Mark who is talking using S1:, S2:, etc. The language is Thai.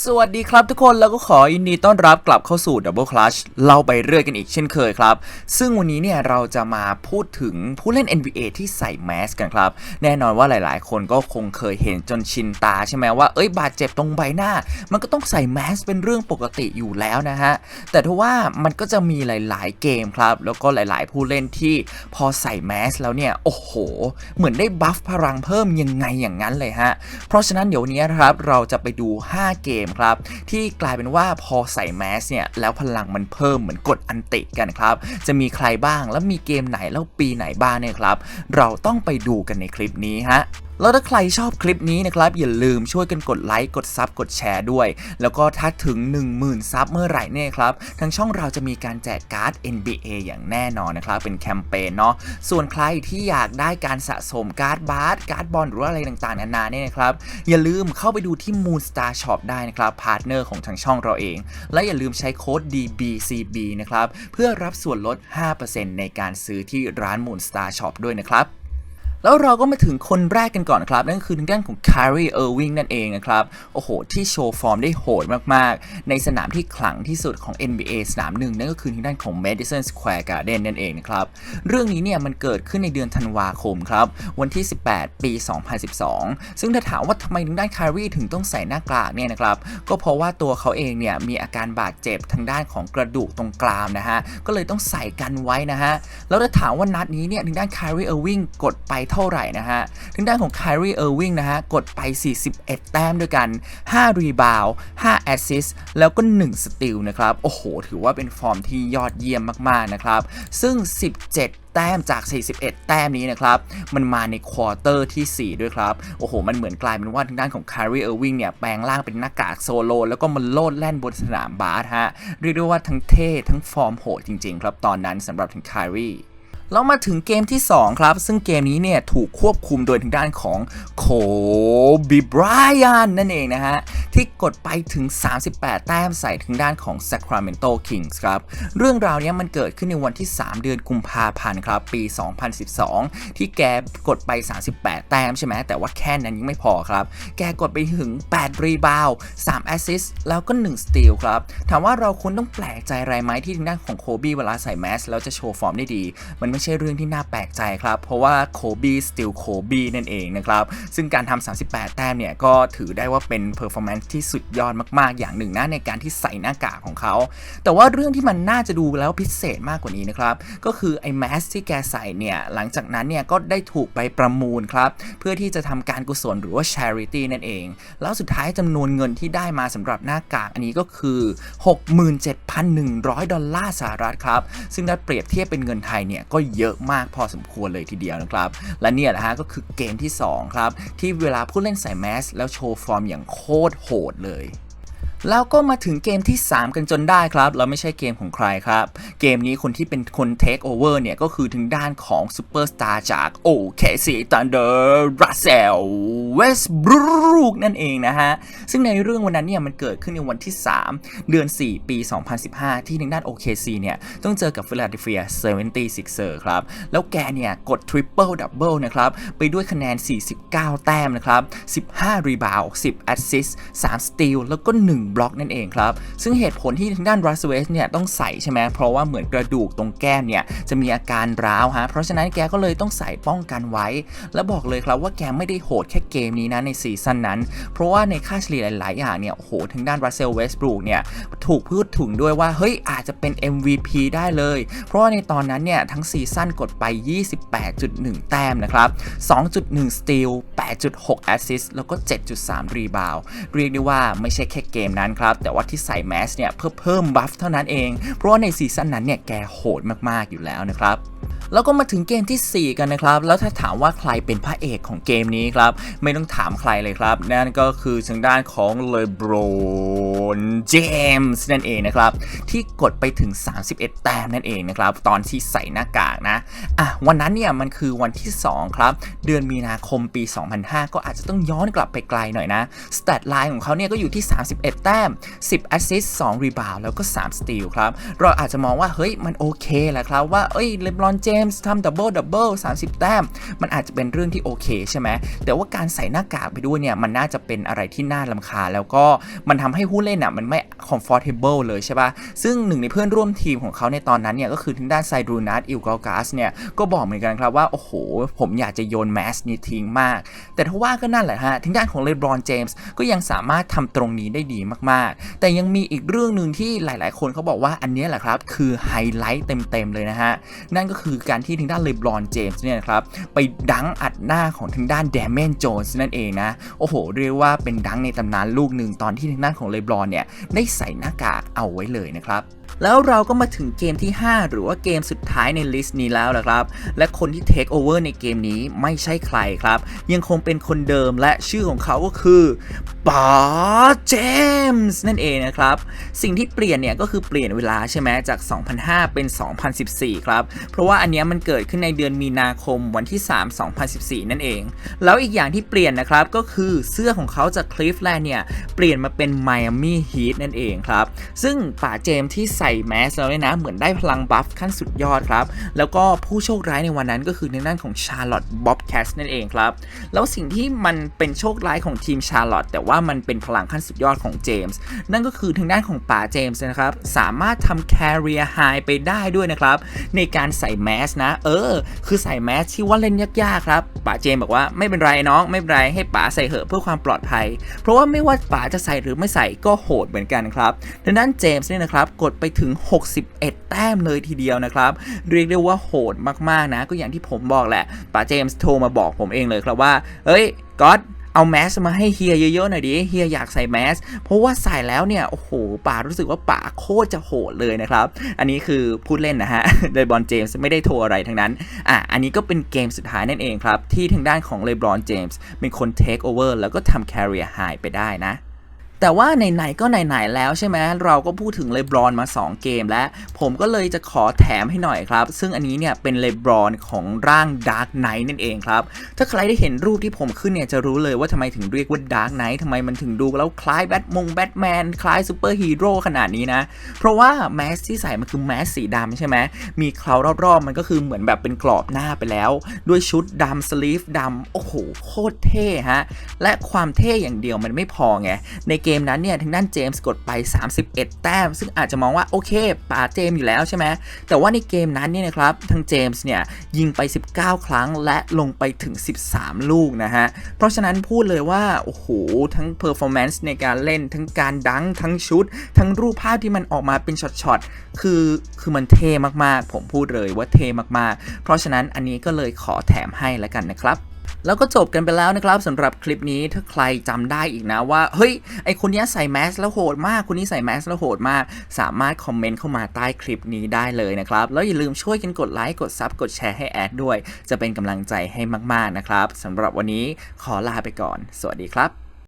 S1: สวัสดีครับทุกคนแล้วก็ขอยินดีต้อนรับกลับเข้าสู่ Double Clutch เราไปเรื่อยกันอีกเช่นเคยครับ ซึ่งวันนี้เนี่ยเราจะมาพูดถึงผู้เล่น NBA ที่ใส่แมสกันครับ แน่นอนว่าหลายๆ คนก็คงเคยเห็นจนชินตาใช่ไหมว่าเอ้ยบาดเจ็บตรงใบหน้า มันก็ต้องใส่แมสเป็นเรื่องปกติอยู่แล้วนะฮะ แต่ทว่ามันก็จะมีหลาย ๆ เกมครับ แล้วก็หลายๆ ผู้เล่นที่พอใส่แมสแล้วเนี่ยโอ้โห เหมือนได้บัฟพลังเพิ่มยังไงอย่างนั้นเลยฮะเพราะฉะนั้นเดี๋ยวนี้นะครับเราจะไปดู 5 เกมครับ ที่กลายเป็นว่าพอใส่แมสเนี่ยแล้วพลังมันเพิ่มเหมือนกดอันติกันครับจะมีใครบ้างแล้วมีเกมไหนแล้วปีไหนบ้างเนี่ยครับ เราต้องไปดูกันในคลิปนี้ฮะ แล้วถ้าใครชอบคลิปนี้นะครับ อย่าลืมช่วยกันกดไลค์กดซับกดแชร์ด้วย แล้วก็ถ้าถึง 10,000ซับเมื่อไหร่เนี่ยครับทางช่องเราจะมีการแจกการ์ด NBA อย่างแน่นอนนะครับ เป็นแคมเปญเนาะส่วนใครที่อยากได้การสะสมการ์ดบาสการ์ดบอลหรืออะไรต่างๆนานาเนี่ยนะครับอย่าลืมเข้าไปดูที่ Moonstar Shop ได้นะครับพาร์ทเนอร์ของทางช่องเราเอง และอย่าลืมใช้โค้ด DBCB นะครับเพื่อรับส่วนลด 5%ในการซื้อที่ร้าน Moonstar Shop ด้วยนะครับ แล้วเราก็มาถึงคนแรกกันก่อนครับ นั่นก็คือทางด้านของ Kyrie Irving นั่นเองนะครับ โอ้โห ที่โชว์ฟอร์มได้โหดมาก ๆ ในสนามที่ขลังที่สุดของ NBA สนามหนึ่งนั่นก็คือทางด้านของ Madison Square Garden นั่นเองนะครับ เรื่องนี้เนี่ยมันเกิดขึ้นในเดือนธันวาคมครับ วันที่ 18 ปี 2012 ซึ่งถ้าถามว่าทำไมทางด้าน Kyrie ถึงต้องใส่หน้ากากเนี่ยนะครับ ก็เพราะว่าตัวเขาเองเนี่ยมีอาการบาดเจ็บทางด้านของกระดูกตรงกรามนะฮะ ก็เลยต้องใส่กันไว้นะฮะ แล้วถ้าถามว่านัดนี้เนี่ยทางด้าน Kyrie Irving กดไปเท่าไหร่นะฮะทางด้านของ Kyrie Irving นะฮะกดไป 41 แต้มด้วยกัน 5 รีบาว5แอสซิสแล้วก็ 1 สติลนะครับ โอ้โห ถือว่าเป็นฟอร์มที่ยอดเยี่ยมมากๆนะครับ ซึ่ง 17แต้มจาก 41 แต้มนี้นะครับ มันมาในควอเตอร์ที่ 4 ด้วยครับ โอ้โห มันเหมือนกลายเป็นว่าทางด้านของ Kyrie Irving เนี่ย แปลงร่างเป็นหน้ากากโซโล แล้วก็มันโลดแล่นบนสนามบาสฮะ เรียกได้ว่าทั้งเท่ ทั้งฟอร์มโหดจริง ๆ ครับ ตอนนั้นสำหรับทาง แล้วมาถึงเกมที่ 2 ครับ ซึ่งเกมนี้เนี่ยถูกควบคุมโดยทางด้านของโคบีบราย n นั่นเองนะฮะ ที่กดไปถึง 38 แต้มใส่ทางด้านของ Sacramento Kings ครับ เรื่องราวนี้มันเกิดขึ้นในวันที่ 3 เดือนกุมภาพันธ์ครับ ปี 2012 ที่แกกดไป 38 แต้มใช่ไหมแต่ว่าแค่นั้นยังไม่พอครับ แกกดไปถึง 8 รีบาว3แอสซิสต์แล้วก็ 1 สตีลครับ ถามว่าเราควรต้องแปลกใจอะไรไหมที่ทางด้านของโคบีเวลาใส่แมสแล้วจะโชว์ฟอร์มได้ดีมันไม่ใช่เรื่องที่น่าแปลกใจครับ เพราะว่าโคบีสติลโคบีนั่นเองนะครับ ซึ่งการทำ 38 แต้มเนี่ย ก็ถือได้ว่าเป็นเพอร์ฟอร์แมนซ์ที่สุดยอดมาก ๆ อย่างหนึ่งนะในการที่ใส่หน้ากากของเขา แต่ว่าเรื่องที่มันน่าจะดูแล้วพิเศษมากกว่านี้นะครับ ก็คือไอ้แมสที่แกใส่เนี่ย หลังจากนั้นเนี่ยก็ได้ถูกไปประมูลครับ เพื่อที่จะทำการกุศลหรือว่า charity นั่นเอง แล้วสุดท้ายจำนวนเงินที่ได้มาสำหรับหน้ากากอันนี้ก็คือ 67,100 ดอลลาร์สหรัฐครับ ซึ่งถ้าเปรียบเทียบเป็นเงินไทยเนี่ยก็เยอะมากพอสมควรเลยทีเดียวนะครับ และเนี่ยนะฮะก็คือเกมที่ 2 ครับ ที่เวลาผู้เล่นใส่แมสแล้วโชว์ฟอร์มอย่างโคตรโหดเลย แล้วก็มาถึงเกมที่ 3 กันจนได้ครับแล้วไม่ใช่เกมของใครครับ เกมนี้คนที่เป็นคนเทคโอเวอร์เนี่ย ก็คือทางด้านของซูเปอร์สตาร์จาก OKC Thunder Russell Westbrook นั่นเองนะฮะ ซึ่งในเรื่องวันนั้นเนี่ย มันเกิดขึ้นในวันที่ 3 เดือน 4 ปี 2015 ที่ทางด้าน OKC เนี่ย ต้องเจอกับ Philadelphia 76ers ครับ แล้วแกเนี่ย กด Triple Double นะครับ ไปด้วยคะแนน 49 แต้มนะครับ 15 รีบาวด์10 Assist 3 Steal แล้วก็ 1บล็อกนั่นเองครับ ซึ่งเหตุผลที่ทางด้าน Russell West เนี่ยต้องใส่ใช่ไหมเพราะว่าเหมือนกระดูกตรงแก้มเนี่ยจะมีอาการร้าวฮะเพราะฉะนั้นแกก็เลยต้องใส่ป้องกันไว้ และบอกเลยครับว่าแกไม่ได้โหดแค่เกมนี้นะในซีซั่นนั้น เพราะว่าในค่าเฉลี่ยหลาย ๆ อย่างเนี่ยโอ้โหทางด้าน Russell Westbrook เนี่ยถูกพูดถึงด้วยว่าเฮ้ยอาจจะเป็น MVP ได้เลย เพราะว่าในตอนนั้นเนี่ยทั้งซีซั่นกดไป 28.1 แต้มนะครับ 2.1 สตีล 8.6 แอสซิสต์แล้วก็ 7.3 รีบาวเรียกได้ว่าไม่ใช่แค่เกมนั้นครับ แต่ว่าที่ใส่แมสเนี่ยเพื่อเพิ่มบัฟเท่านั้นเอง เพราะว่าในซีซั่นนั้นเนี่ยแกโหดมากๆอยู่แล้วนะครับ แล้วก็มาถึงเกมที่ 4 กันนะครับ แล้วถ้าถามว่าใครเป็นพระเอกของเกมนี้ครับ ไม่ต้องถามใครเลยครับ นั่นก็คือทางด้านของเลบรอนเจมส์นั่นเองนะครับ ที่กดไปถึง 31 แต้มนั่นเองนะครับ ตอนที่ใส่หน้ากากนะอะวันนั้นเนี่ยมันคือวันที่ 2 ครับ เดือนมีนาคมปี 2005 ก็อาจจะต้องย้อนกลับไปไกลหน่อยนะสแตทไลน์ของเขาเนี่ยก็อยู่ที่ 31 แต้ม 10แอสซิสต์2รีบาวแล้วก็3สตีลครับเราอาจจะมองว่าเฮ้ยมันโอเคแหละครับว่าเอ้ยเลบรอนเจมมส์ทำดับเบิลดับเบิล30แต้ม มันอาจจะเป็นเรื่องที่โอเคใช่ไหมแต่ว่าการใส่หน้ากากไปด้วยเนี่ย มันน่าจะเป็นอะไรที่น่าลำคาแล้วก็มันทำให้ผู้เล่นอะมันไม่ comfortable เลยใช่ปะซึ่งหนึ่งในเพื่อนร่วมทีมของเขาในตอนนั้นเนี่ย ก็คือทางด้านไซดรูนัทอิลกากัสเนี่ย ก็บอกเหมือนกันครับว่า โอ้โห ผมอยากจะโยนแมสนี้ทิ้งมาก แต่ถ้าว่าก็นั่นแหละฮะทางด้านของเลบรอนเจมส์ก็ยังสามารถทำตรงนี้ได้ดีมากๆ แต่ยังมีอีกเรื่องหนึ่งที่หลาย ๆ คนเขาบอกว่าอันนี้แหละครับคือไฮไลท์เต็ม ๆ เลยนะฮะนั่นก็คือการการที่ทางด้านเลบรอนเจมส์เนี่ยครับไปดังอัดหน้าของทางด้านแดมเมนโจนส์นั่นเองนะ โอ้โห เรียกว่าเป็นดังในตำนานลูกหนึ่งตอนที่ทางด้านของเลบรอนเนี่ยได้ใส่หน้ากากเอาไว้เลยนะครับ แล้วเราก็มาถึงเกมที่ 5 หรือว่าเกมสุดท้ายในลิสต์นี้แล้วละครับ และคนที่เทคโอเวอร์ในเกมนี้ไม่ใช่ใครครับ ยังคงเป็นคนเดิมและชื่อของเขาก็คือป๋าเจมส์นั่นเองนะครับ สิ่งที่เปลี่ยนเนี่ยก็คือเปลี่ยนเวลาใช่ไหมจาก 2005 เป็น 2014 ครับ เพราะว่าอันเนี้ยมันเกิดขึ้นในเดือนมีนาคมวันที่ 3 2014 นั่นเอง แล้วอีกอย่างที่เปลี่ยนนะครับก็คือเสื้อของเขาจากคลิฟแลนด์เนี่ยเปลี่ยนมาเป็นไมอามี่ฮีทนั่นเองครับ ซึ่งป๋าเจมส์ที่ใส่แมสแล้วเนี่ยนะเหมือนได้พลังบัฟขั้นสุดยอดครับ แล้วก็ผู้โชคร้ายในวันนั้นก็คือในด้านของชาร์ลอตบ๊อบแคสนั่นเองครับ แล้วสิ่งที่มันเป็นโชคร้ายของทีมชาร์ลอตแต่ว่ามันเป็นพลังขั้นสุดยอดของเจมส์นั่นก็คือทางด้านของป๋าเจมส์นะครับ สามารถทำแคริเอร์ไฮไปได้ด้วยนะครับ ในการใส่แมสนะ เออ คือใส่แมสที่ว่าเล่นยากๆครับป๋าเจมส์บอกว่าไม่เป็นไรน้องไม่เป็นไรให้ป๋าใส่เหอะเพื่อความปลอดภัย เพราะว่าไม่ว่าป๋าจะใส่หรือไม่ใส่ก็โหดเหมือนกันครับดังนั้นเจมส์เนี่ยนะครับกดไปถึง 61 แต้มเลยทีเดียวนะครับ เรียกได้ว่าโหดมากๆนะ ก็อย่างที่ผมบอกแหละป๋าเจมส์โทรมาบอกผมเองเลยครับว่า เอ้ยก๊อตเอาแมสมาให้เฮียเยอะๆหน่อยดิเฮียอยากใส่แมส เพราะว่าใส่แล้วเนี่ย โอ้โหป๋ารู้สึกว่าป๋าโคตรจะโหดเลยนะครับ อันนี้คือพูดเล่นนะฮะเลบรอนเจมส์ไม่ได้โทรอะไรทั้งนั้น อะ อันนี้ก็เป็นเกมสุดท้ายนั่นเองครับ ที่ทางด้านของเลบรอนเจมส์เป็นคนเทคโอเวอร์แล้วก็ทำแคริเอร์ไฮไปได้นะ แต่ว่าไหนๆก็ไหนๆแล้วใช่ไหมเราก็พูดถึงเลบรอนมา 2 เกมแล้ว ผมก็เลยจะขอแถมให้หน่อยครับ ซึ่งอันนี้เนี่ยเป็นเลบรอนของร่าง Dark Knight นั่นเองครับ ถ้าใครได้เห็นรูปที่ผมขึ้นเนี่ยจะรู้เลยว่าทำไมถึงเรียกว่า Dark Knight ทำไมมันถึงดูแล้วคล้ายแบทมงแบทแมนคล้ายซูเปอร์ฮีโร่ขนาดนี้นะ เพราะว่าแมสที่ใส่มันคือแมสสีดำใช่ไหมมีเคราวรอบๆมันก็คือเหมือนแบบเป็นกรอบหน้าไปแล้ว ด้วยชุดดำสลีฟดำโอ้โหโคตรเท่ฮะและความเท่อย่างเดียวมันไม่พอไงในเกมมนั้นเนี่ยทางด้านเจมส์กดไป 31 แต้ม ซึ่งอาจจะมองว่าโอเคป่าเจมส์อยู่แล้วใช่ไหมแต่ว่าในเกมนั้นเนี่ยนะครับทางเจมส์เนี่ยยิงไป 19 ครั้งและลงไปถึง 13 ลูกนะฮะเพราะฉะนั้นพูดเลยว่าโอ้โหทั้งเพอร์ฟอร์แมนซ์ในการเล่นทั้งการดังทั้งชุด ทั้งรูปภาพที่มันออกมาเป็นช็อตๆคือคือมันเท่มากๆ ผมพูดเลยว่าเท่มากๆ เพราะฉะนั้นอันนี้ก็เลยขอแถมให้แล้วกันนะครับ แล้วก็จบกันไปแล้วนะครับสำหรับคลิปนี้ถ้าใครจำได้อีกนะว่าเฮ้ยไอคนนี้ใส่แมสแล้วโหดมากคนนี้ใส่แมสแล้วโหดมาก สามารถคอมเมนต์เข้ามาใต้คลิปนี้ได้เลยนะครับ แล้วอย่าลืมช่วยกันกดไลค์กดซับกดแชร์ให้แอดด้วย จะเป็นกำลังใจให้มากๆนะครับสำหรับวันนี้ขอลาไปก่อน สวัสดีครับ